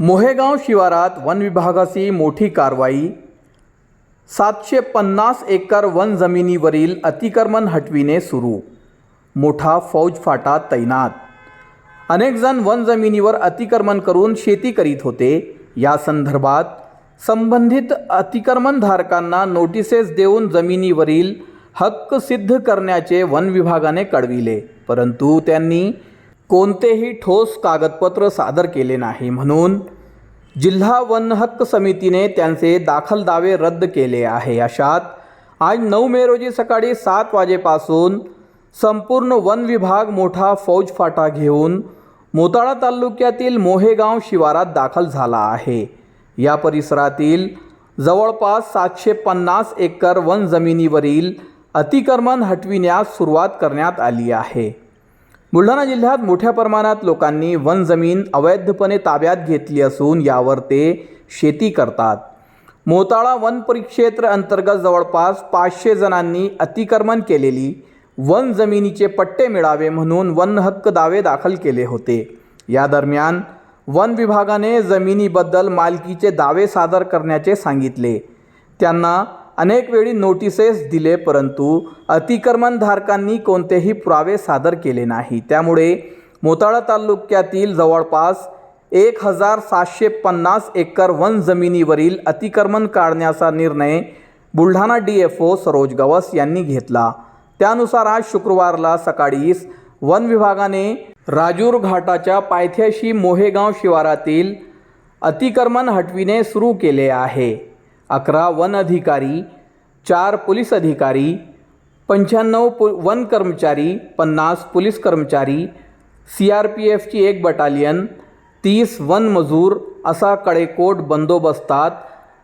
मोहेगाव शिवारात वन विभागाची मोठी कारवाई. सातशे पन्नास एकर वन जमिनीवरील अतिक्रमण हटविणे सुरू. मोठा फौजफाटा तैनात. अनेकजण वन जमिनीवर अतिक्रमण करून शेती करीत होते. या संदर्भात संबंधित अतिक्रमणधारकांना नोटिसेस देऊन जमिनीवरील हक्क सिद्ध करण्याचे वन विभागाने कळविले परंतु त्यांनी कोणतेही ठोस कागदपत्र सादर केले नाही म्हणून जिल्हा वन हक्क समितीने त्यांचे दाखल दावे रद्द केले आहे. अशात आज नऊ मे रोजी सकाळी सात वाजेपासून संपूर्ण वन विभाग मोठा फौजफाटा घेऊन मोताळा तालुक्यातील मोहेगाव शिवारात दाखल झाला आहे. या परिसरातील जवळपास सातशे पन्नास एकर वन जमिनीवरील अतिक्रमण हटविण्यास सुरुवात करण्यात आली आहे. बुलढाणा जिल्ह्यात मोठ्या प्रमाणात लोकांनी वन जमीन अवैधपणे ताब्यात घेतली असून यावर ते शेती करतात. मोताळा वन परिक्षेत्र अंतर्गत जवळपास पाचशे जणांनी अतिक्रमण केलेली वन जमिनीचे पट्टे मिळावे म्हणून वन हक्क दावे दाखल केले होते. या दरम्यान वन विभागाने जमिनीबद्दल मालकीचे दावे सादर करण्याचे सांगितले. त्यांना अनेक वेळी नोटिसेस दिले परंतु अतिक्रमणधारकांनी कोणतेही पुरावे सादर केले नाही. त्यामुळे मोताळा तालुक्यातील जवळपास एक हजार सातशे पन्नास एकर वन जमिनीवरील अतिक्रमण काढण्याचा निर्णय Buldhana D F O Saroj Gawas यांनी घेतला. त्यानुसार आज शुक्रवारला सकाळीच वन विभागाने राजूर घाटाच्या पायथ्याशी मोहेगाव शिवारातील अतिक्रमण हटविणे सुरू केले आहे. अकरा वन अधिकारी चार पोलीस अधिकारी पंच्याण्णव पु वन कर्मचारी पन्नास पोलीस कर्मचारी सी आर पी एफची एक बटालियन तीस वन मजूर असा कडेकोट बंदोबस्तात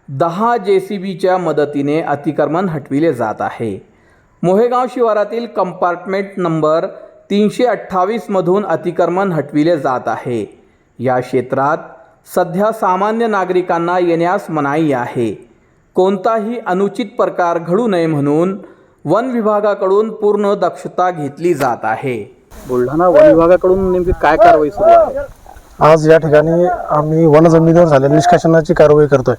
दहा जे सी बीच्या मदतीने अतिक्रमण हटविले जात आहे. मोहेगाव शिवारातील कंपार्टमेंट नंबर तीनशे अठ्ठावीसमधून अतिक्रमण हटविले जात आहे. या क्षेत्रात सध्या सामान्य नागरिकांना येण्यास मनाई आहे. कोणताही अनुचित प्रकार घडू नये म्हणून वन विभागाकडून पूर्ण दक्षता घेतली जात आहे. बुलढाणा वन विभागाकडून नेमकी काय कारवाई सुरू आहे? आज या ठिकाणी आम्ही वनजमिनीवर झालेल्या निष्काशनाची कारवाई करतोय.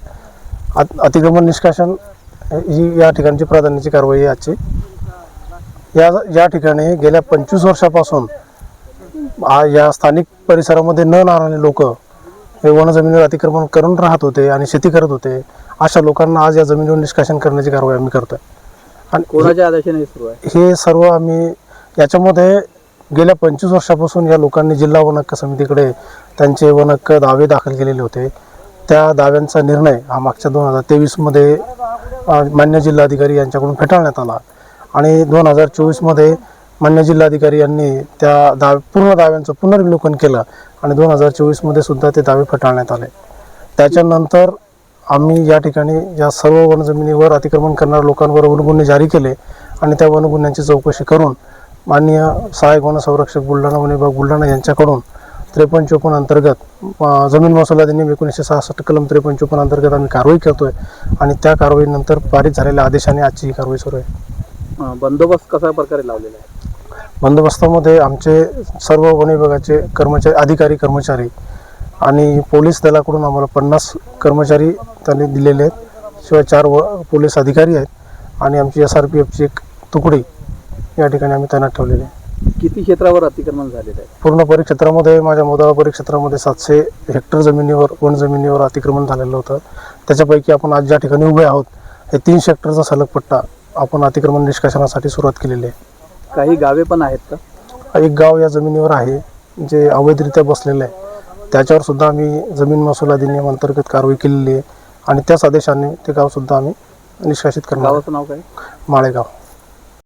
अत- अतिक्रमण निष्काशन ही या ठिकाणची प्राधान्याची कारवाई आहे आजची. या या ठिकाणी गेल्या पंचवीस वर्षापासून आ- या स्थानिक परिसरामध्ये न नारायणी लोक हे वनजमिनीवर अतिक्रमण करून राहत होते आणि शेती करत होते अशा लोकांना आज या जमिनीवर निष्काशन करण्याची कारवाई आम्ही करतोय. आणि कोणाच्या आदेशाने हे सुरू आहे? हे सर्व आम्ही याच्यामध्ये गेल्या पंचवीस वर्षापासून या लोकांनी जिल्हा वन हक्क समितीकडे त्यांचे वन हक्क दावे दाखल केलेले होते. त्या दाव्यांचा निर्णय हा मागच्या दोन हजार तेवीसमध्ये मान्य जिल्हाधिकारी यांच्याकडून फेटाळण्यात आला. आणि दोन हजार चोवीसमध्ये मान्य जिल्हाधिकारी यांनी त्या दाव पूर्ण दाव्यांचं पुनर्विलोकन केलं आणि दोन हजार चोवीसमध्ये सुद्धा ते दावे फटाळण्यात आले. त्याच्यानंतर आम्ही या ठिकाणी या सर्व वनजमिनीवर अतिक्रमण करणाऱ्या लोकांवर वनगुन्हे जारी केले आणि त्या वनगुन्ह्यांची चौकशी करून माननीय सहाय्यक वनसंरक्षक बुलढाणा वन विभाग बुलढाणा यांच्याकडून त्रेपन्न चोपन्न अंतर्गत जमीन महसूल अधिनियम एकोणीसशे सहासष्ट कलम त्रेपन्न चोपन्न अंतर्गत आम्ही कारवाई करतोय आणि त्या कारवाईनंतर पारित झालेल्या आदेशाने आजची ही कारवाई सुरू आहे. बंदोबस्त कशा प्रकारे लावलेला आहे? बंदोबस्तामध्ये आमचे सर्व वन विभागाचे कर्मचारी अधिकारी कर्मचारी आणि पोलीस दलाकडून आम्हाला पन्नास कर्मचारी त्यांनी दिलेले आहेत. शिवाय चार व पोलीस अधिकारी आहेत आणि आमची एस आर पी एफची एक तुकडी या ठिकाणी आम्ही तैनात ठेवलेली आहे. किती क्षेत्रावर अतिक्रमण झालेलं आहे? पूर्ण परिक्षेत्रामध्ये माझ्या मोदाळा परिक्षेत्रामध्ये सातशे हेक्टर जमिनीवर वन जमिनीवर अतिक्रमण झालेलं होतं. त्याच्यापैकी आपण आज ज्या ठिकाणी उभे आहोत हे तीनशे हेक्टरचा सलग पट्टा आपण अतिक्रमण निष्काशनासाठी सुरुवात केलेली आहे. काही गावे पण आहेत का? एक गाव या जमिनीवर आहे जे अवैधरित्या बसलेलं आहे. त्याच्यावर सुद्धा आम्ही जमीन महसूल अधिनियम अंतर्गत कारवाई केलेली आहे. आणि त्याच आदेशाने ते गाव सुद्धा आम्ही निष्कासित करणार. गावाचं नाव काय? माळेगाव.